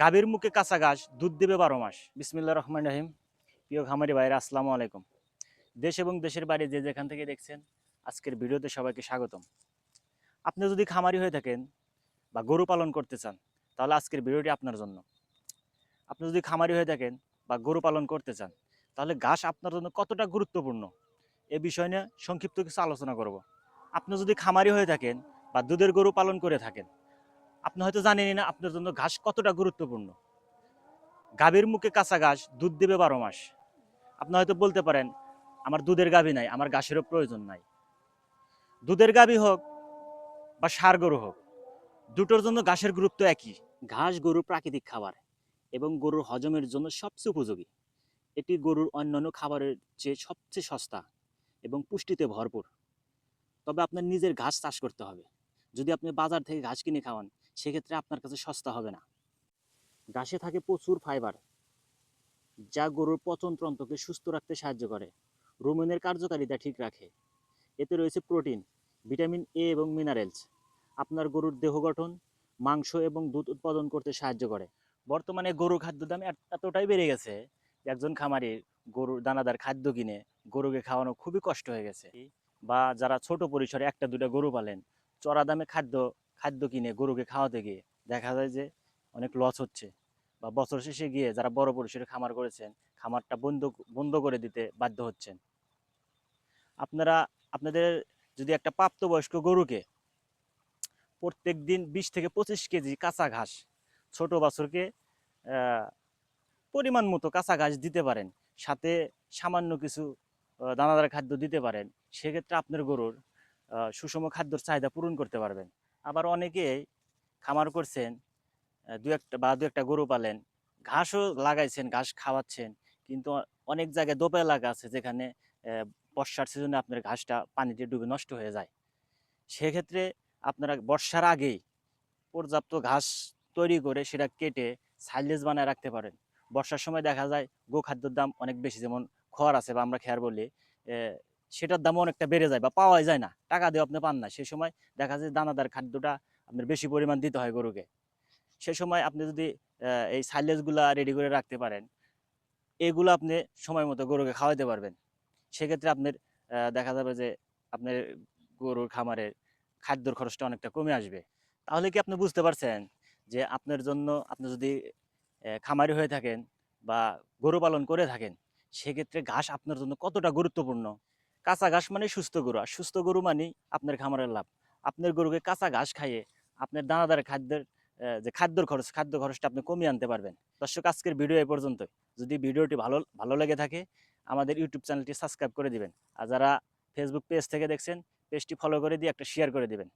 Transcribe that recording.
গাভীর মুখে কাঁচা ঘাস, দুধ দেবে বারো মাস। বিসমিল্লা রহমান রহিম। প্রিয় খামারি ভাইরা আসসালামু আলাইকুম। দেশ এবং দেশের বাইরে যে যেখান থেকে দেখছেন, আজকের ভিডিওতে সবাইকে স্বাগতম। আপনি যদি খামারি হয়ে থাকেন বা গরু পালন করতে চান, তাহলে আজকের ভিডিওটি আপনার জন্য। আপনি যদি খামারি হয়ে থাকেন বা গরু পালন করতে চান, তাহলে ঘাস আপনার জন্য কতটা গুরুত্বপূর্ণ, এ বিষয় নিয়ে সংক্ষিপ্ত কিছু আলোচনা করব। আপনি যদি খামারি হয়ে থাকেন বা দুধের গরু পালন করে থাকেন আপনি হয়তো জানেনই না, আপনার জন্য ঘাস কতটা গুরুত্বপূর্ণ। গাভীর মুখে কাঁচা ঘাস দুধ দেবে বারো মাস। আপনি হয়তো বলতে পারেন, আমার দুধের গাভী নাই, আমার ঘাসেরও প্রয়োজন নাই। দুধের গাভী হোক বা সার গরু হোক, দুটোর জন্য ঘাসের গুরুত্ব একই। ঘাস গরুর প্রাকৃতিক খাবার এবং গরুর হজমের জন্য সবচেয়ে উপযোগী। এটি গরুর অন্যান্য খাবারের চেয়ে সবচেয়ে সস্তা এবং পুষ্টিতে ভরপুর। তবে আপনার নিজের ঘাস চাষ করতে হবে। যদি আপনি বাজার থেকে ঘাস কিনে খাওয়ান সেক্ষেত্রে আপনার কাছে সস্তা হবে না। ঘাসে থাকে প্রচুর ফাইবার যা গরুর পচনতন্ত্রকে সুস্থ রাখতে সাহায্য করে, রোমেনের কার্যকারিতা ঠিক রাখে। এতে রয়েছে প্রোটিন ভিটামিন এ এবং মিনারেলস আপনার গরুর দেহ গঠন, মাংস এবং দুধ উৎপাদন করতে সাহায্য করে। বর্তমানে গরু খাদ্য দাম এতটাই বেড়ে গেছে, একজন খামারি গরুর দানাদার খাদ্য কিনে গরুকে খাওয়ানো খুবই কষ্ট হয়ে গেছে। বা যারা ছোট পরিসরে একটা দুটা গরু পালেন, চড়া দামে খাদ্য খাদ্য কিনে গরুকে খাওয়াতে গিয়ে দেখা যায় যে অনেক লস হচ্ছে। বা বছর শেষে গিয়ে যারা বড় পরিসরে খামার করেছেন, খামারটা বন্ধ বন্ধ করে দিতে বাধ্য হচ্ছেন। আপনারা, আপনাদের যদি একটা প্রাপ্তবয়স্ক গরুকে প্রত্যেক দিন বিশ থেকে পঁচিশ কেজি কাঁচা ঘাস, ছোট বাছুরকে পরিমাণ মতো কাঁচা ঘাস দিতে পারেন, সাথে সামান্য কিছু দানাদার খাদ্য দিতে পারেন, সেক্ষেত্রে আপনার গরুর সুষম খাদ্যর চাহিদা পূরণ করতে পারবেন। আবার অনেকেই খামার করছেন দু একটা বা দু একটা গরু পালেন, ঘাসও লাগাইছেন, ঘাস খাওয়াচ্ছেন, কিন্তু অনেক জায়গায় দোপা এলাকা আছে যেখানে বর্ষার সিজনে আপনার ঘাসটা পানিতে ডুবে নষ্ট হয়ে যায়। সেক্ষেত্রে আপনারা বর্ষার আগেই পর্যাপ্ত ঘাস তৈরি করে সেটা কেটে সাইলেজ বানায় রাখতে পারেন। বর্ষার সময় দেখা যায়, গোখাদ্যের দাম অনেক বেশি, যেমন খড় আছে বা আমরা খেয়ার বলি সেটার দাম অনেকটা বেড়ে যায় বা পাওয়াই যায় না। টাকা দিয়ে আপনি পান না। সেই সময় দেখা যায় দানাদার খাদ্যটা আপনার বেশি পরিমাণ দিতে হয় গরুকে। সে সময় আপনি যদি এই সাইলেজগুলা রেডি করে রাখতে পারেন, এগুলো আপনি সময় মতো গরুকে খাওয়াতে পারবেন। সেক্ষেত্রে আপনার দেখা যাবে যে আপনার গরুর খামারের খাদ্যর খরচটা অনেকটা কমে আসবে। তাহলে কি আপনি বুঝতে পারছেন যে আপনার জন্য, আপনি যদি খামারি হয়ে থাকেন বা গরু পালন করে থাকেন, সেক্ষেত্রে ঘাস আপনার জন্য কতটা গুরুত্বপূর্ণ? কাঁচা ঘাস মানে সুস্থ গরু, আর সুস্থ গরু মানে আপনার খামারের লাভ। আপনার গরুকে কাঁচা ঘাস খাইয়ে আপনার দানাদার খাদ্যের যে খাদ্যর খরচ, খাদ্য খরচটা আপনি কমিয়ে আনতে পারবেন। দর্শক, আজকের ভিডিও এ পর্যন্ত যদি ভিডিওটি ভালো ভালো লেগে থাকে, আমাদের ইউটিউব চ্যানেলটি সাবস্ক্রাইব করে দিবেন। আর যারা ফেসবুক পেজ থেকে দেখছেন পেজটি ফলো করে দিয়ে একটা শেয়ার করে দিবেন।